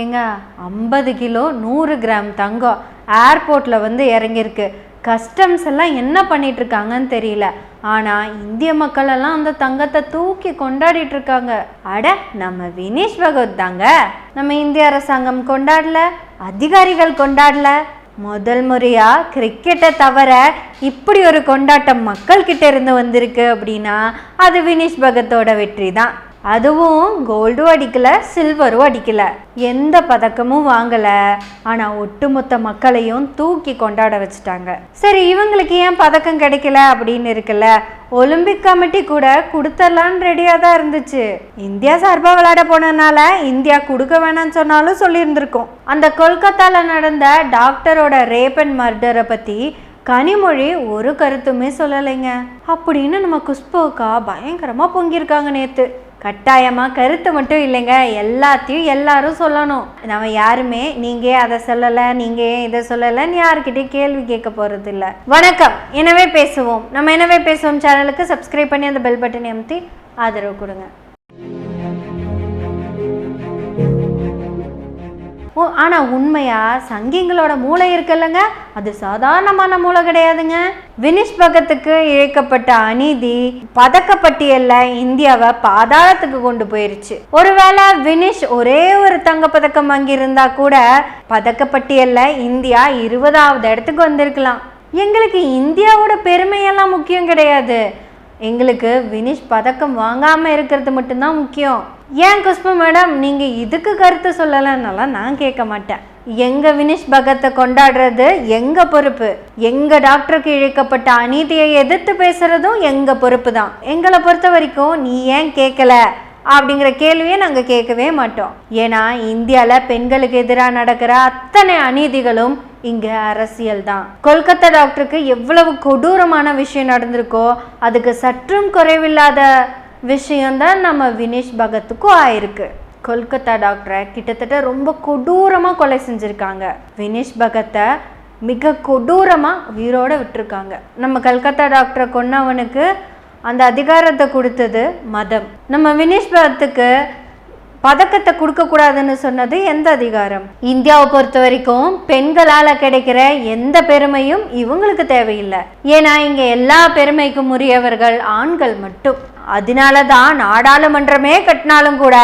ஏங்க ஐம்பது கிலோ நூறு கிராம் தங்கம் ஏர்போர்ட்டில் வந்து இறங்கியிருக்கு. கஸ்டம்ஸ் எல்லாம் என்ன பண்ணிட்டு இருக்காங்கன்னு தெரியல. ஆனால் இந்திய மக்கள் எல்லாம் அந்த தங்கத்தை தூக்கி கொண்டாடிட்டு இருக்காங்க அட நம்ம வினேஷ் பகவத் தாங்க. நம்ம இந்திய அரசாங்கம் கொண்டாடல அதிகாரிகள் கொண்டாடல. முதல் முறையா கிரிக்கெட்டை தவிர இப்படி ஒரு கொண்டாட்டம் மக்கள்கிட்ட இருந்து வந்திருக்கு அப்படின்னா அது வினேஷ் பகத்தோட வெற்றி தான் அதுவும் கோல்டும் அடிக்கலை சில்வரும் அடிக்கலை. எந்த பதக்கமும் வாங்கலை. ஆனால் ஒட்டுமொத்த மக்களையும் தூக்கி கொண்டாட வச்சுட்டாங்க. சரி இவங்களுக்கு ஏன் பதக்கம் கிடைக்கல அப்படின்னு இருக்குல்ல? ஒலிம்பிக் கமிட்டி கூட கொடுத்தர்லான்னு ரெடியாக தான் இருந்துச்சு. இந்தியா சார்பாக விளையாட போனதுனால இந்தியா கொடுக்க வேணாம்னு சொன்னாலும் சொல்லியிருந்திருக்கோம். அந்த கொல்கத்தாவில் நடந்த டாக்டரோட ரேப் அண்ட் மர்டரை பற்றி கனிமொழி ஒரு கருத்துமே சொல்லலைங்க. அப்படின்னு நம்ம குஷ்புக்கா பயங்கரமாக பொங்கியிருக்காங்க நேற்று கட்டாயமாக கருத்து மட்டும் இல்லைங்க. எல்லாத்தையும் எல்லாரும் சொல்லணும். நம்ம யாருமே நீங்கள் அதை சொல்லலை நீங்கள் இதை சொல்லலைன்னு யாருக்கிட்டையும் கேள்வி கேட்க போகிறது இல்லை. வணக்கம். எனவே பேசுவோம். நம்ம எனவே பேசுவோம் சேனலுக்கு சப்ஸ்கிரைப் பண்ணி அந்த பெல் பட்டனை அமுத்தி ஆதரவு கொடுங்க. ஆனால் உண்மையா சங்கிங்களோட மூளை இருக்குல்லங்க. அது சாதாரணமான மூளை கிடையாதுங்க. வினிஷ் பக்கத்துக்கு இழைக்கப்பட்ட அநீதி பதக்கப்பட்டியல்ல இந்தியாவை பாதாளத்துக்கு கொண்டு போயிருச்சு. ஒருவேளை வினிஷ் ஒரே ஒரு தங்க பதக்கம் வாங்கியிருந்தா கூட பதக்கப்பட்டியல்ல இந்தியா இருபதாவது இடத்துக்கு வந்திருக்கலாம். எங்களுக்கு இந்தியாவோட பெருமையெல்லாம் முக்கியம் கிடையாது. எங்களுக்கு வினிஷ் பதக்கம் வாங்காமல் இருக்கிறது மட்டும்தான் முக்கியம். ஏன் குஷ்பு மேடம் நீங்கள் இதுக்கு கருத்து சொல்லலைன்னாலாம் நான் கேட்க மாட்டேன். எங்கள் வினிஷ் பகத்தை கொண்டாடுறது எங்கள் பொறுப்பு? எங்கள் டாக்டருக்கு இழைக்கப்பட்ட அநீதியை எதிர்த்து பேசுகிறதும் எங்கள் பொறுப்பு தான். எங்களை பொறுத்த வரைக்கும் நீ ஏன் கேட்கல? அப்படிங்கிற கேள்வியை நாங்கள் கேட்கவே மாட்டோம். ஏன்னா இந்தியாவில் பெண்களுக்கு எதிராக நடக்கிற அத்தனை அநீதிகளும் இங்கே அரசியல் தான். கொல்கத்தா டாக்டருக்கு எவ்வளவு கொடூரமான விஷயம் நடந்திருக்கோ அதுக்கு சற்றும் குறைவில்லாத விஷயந்தான் நம்ம வினேஷ் பகத்துக்கும் ஆயிருக்கு. கொல்கத்தா டாக்டரை கிட்டத்தட்ட ரொம்ப கொடூரமாக கொலை செஞ்சுருக்காங்க. வினேஷ் பகத்தை மிக கொடூரமாக உயிரோடு விட்டுருக்காங்க. நம்ம கல்கத்தா டாக்டரை கொன்னவனுக்கு அந்த அதிகாரத்தை கொடுத்தது மதம். நம்ம வினேஷ் பகத்துக்கு பதக்கத்தை கொடுக்கக்கூடாதுன்னு சொன்னது எந்த அதிகாரம்? இந்தியாவை பொறுத்த வரைக்கும் பெண்களால் கிடைக்கிற எந்த பெருமையும் இவங்களுக்கு தேவையில்லை. ஏன்னா இங்கே எல்லா பெருமைக்கும் உரியவர்கள் ஆண்கள் மட்டும். அதனால தான் நாடாளுமன்றமே கட்டினாலும் கூட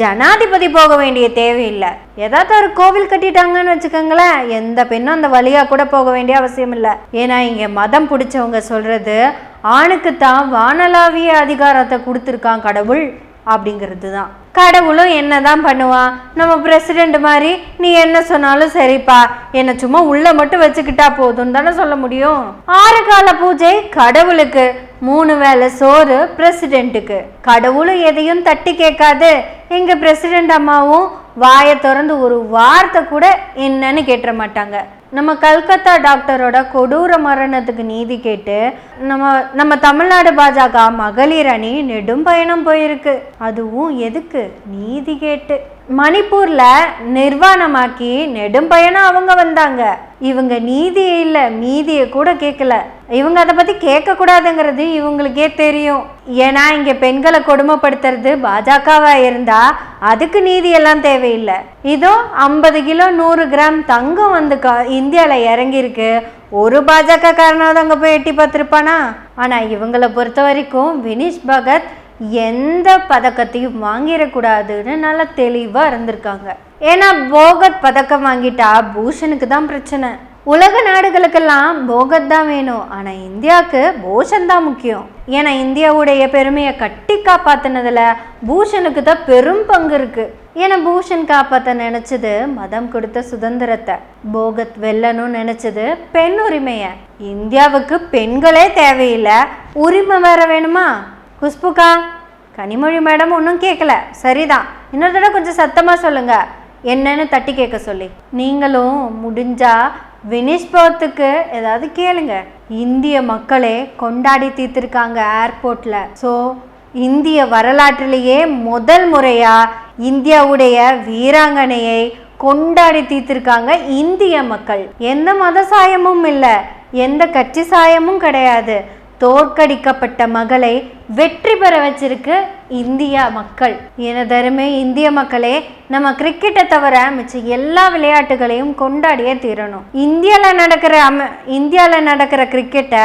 ஜனாதிபதி போக வேண்டிய தேவையில்லை. ஏதாவது ஒரு கோவில் கட்டிட்டாங்கன்னு வச்சுக்கோங்களேன் எந்த பெண்ணும் அந்த வழியா கூட போக வேண்டிய அவசியம் இல்லை. ஏன்னா இங்கே மதம் பிடிச்சவங்க சொல்றது ஆணுக்கு தான் அதிகாரத்தை கொடுத்துருக்கான் கடவுள். அப்படிங்கிறது தான் கடவுளும் என்ன தான் பண்ணுவான் நம்ம பிரசிடெண்ட் மாதிரி நீ என்ன சொன்னாலும் சரிப்பா. என்னை சும்மா உள்ள மட்டும் வச்சுக்கிட்டா போதும் தானே சொல்ல முடியும்? ஆறு கால பூஜை கடவுளுக்கு மூணு வேளை சோறு பிரசிடெண்ட்டுக்கு கடவுளும் எதையும் தட்டி கேட்காது. எங்க பிரசிடெண்ட் அம்மாவும் வாயை திறந்து ஒரு வார்த்தை கூட என்னன்னு கேட்டுற மாட்டாங்க. நம்ம கல்கத்தா டாக்டரோட கொடூர மரணத்துக்கு நீதி கேட்டு நம்ம நம்ம தமிழ்நாடு பாஜக மகளிர் அணி நெடும் பயணம் போயிருக்கு. அதுவும் எதுக்கு? நீதி கேட்டு. மணிப்பூர்ல நிர்வாணமாக்கி நெடும் பயணம் அவங்க வந்தாங்க. இவங்க நீதி இல்லை மீதியை கூட கேட்கல இவங்க அதை பத்தி கேட்க கூடாதுங்கிறது இவங்களுக்கே தெரியும். ஏன்னா இங்க பெண்களை கொடுமைப்படுத்துறது பாஜகவா இருந்தா அதுக்கு நீதி எல்லாம் தேவையில்லை. இதோ ஐம்பது கிலோ நூறு கிராம் தங்கம் வந்து கா இந்தியாவில் இறங்கியிருக்கு. ஒரு பாஜக காரனாவது அங்கே போய் எட்டி பார்த்துருப்பானா? ஆனால் இவங்களை பொறுத்த வரைக்கும் வினிஷ் பகத் எந்த பதக்கத்தையும் வாங்கிடக்கூடாதுன்னு நல்லா தெளிவாக இருந்திருக்காங்க. ஏன்னா போகத் பதக்கம் வாங்கிட்டா பூஷனுக்கு தான் பிரச்சனை. உலக நாடுகளுக்கெல்லாம் போகத் தான் வேணும். ஆனால் இந்தியாவுக்கு பூஷன் தான் முக்கியம். ஏன்னா இந்தியாவுடைய பெருமையை கட்டி காப்பாத்தினதுல பூஷனுக்கு தான் பெரும் பங்கு இருக்கு. ஏன்னா பூஷன் காப்பாற்ற நினைச்சது மதம் கொடுத்த சுதந்திரத்தை போகத் வெல்லணும்னு நினைச்சது பெண் உரிமையை. இந்தியாவுக்கு பெண்களே தேவையில்லை. உரிமை வேற வேணுமா? குஷ்புக்கா? கனிமொழி மேடம் ஒன்றும் கேட்கல சரிதான். இன்னொரு தடவை கொஞ்சம் சத்தமாக சொல்லுங்கள் என்னன்னு தட்டி கேட்க சொல்லி. நீங்களும் முடிஞ்சா வினிஷ் பவத்துக்கு ஏதாவது கேளுங்க. இந்திய மக்களே கொண்டாடி தீர்த்திருக்காங்க ஏர்போர்ட்டில் ஸோ இந்திய வரலாற்றிலேயே முதல் முறையாக இந்தியாவுடைய வீராங்கனையை கொண்டாடி தீர்த்திருக்காங்க இந்திய மக்கள். எந்த மத சாயமும் இல்லை. எந்த கட்சி சாயமும் கிடையாது. தோற்கடிக்கப்பட்ட மகளை வெற்றி பெற வச்சிருக்கு இந்தியா மக்கள். எனதருமை இந்திய மக்களே நம்ம கிரிக்கெட்டை தவிர மிச்ச எல்லா விளையாட்டுகளையும் கொண்டாடியே தீரணும். இந்தியாவில் நடக்கிற அம இந்தியாவில் நடக்கிற கிரிக்கெட்டை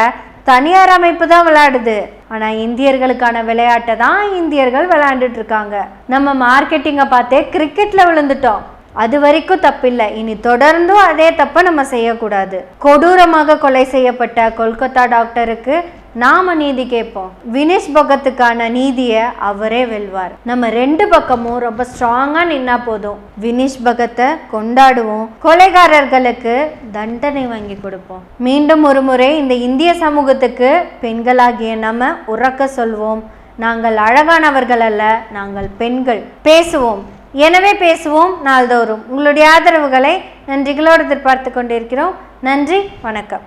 தனியார் அமைப்பு தான் விளையாடுது. ஆனால் இந்தியர்களுக்கான விளையாட்டை தான் இந்தியர்கள் விளையாண்டுட்டு இருக்காங்க. நம்ம மார்க்கெட்டிங்கை பார்த்தே கிரிக்கெட்டில் விழுந்துட்டோம். அது வரைக்கும் தப்பில்லை. இனி தொடர்ந்தும் அதே தப்பை நம்ம செய்யக்கூடாது. கொடூரமாக கொலை செய்யப்பட்ட கொல்கத்தா டாக்டருக்கு நாம நீதி கேட்போம். வினேஷ் பகத்துக்கான நீதியை அவரே வெல்வார். நம்ம ரெண்டு பக்கமும் ரொம்ப ஸ்ட்ராங்கா நின்னா போதும். வினேஷ் பகத்தை கொண்டாடுவோம். கொலைகாரர்களுக்கு தண்டனை வாங்கி கொடுப்போம். மீண்டும் ஒரு முறை இந்த இந்திய சமூகத்துக்கு பெண்களாகிய நம்ம உறக்க சொல்வோம். நாங்கள் அழகானவர்கள் அல்ல நாங்கள் பெண்கள். பேசுவோம். எனவே பேசுவோம் நாள்தோறும். உங்களுடைய ஆதரவுகளை நன்றிகளோடு எதிர்பார்த்து கொண்டிருக்கிறோம். நன்றி வணக்கம்.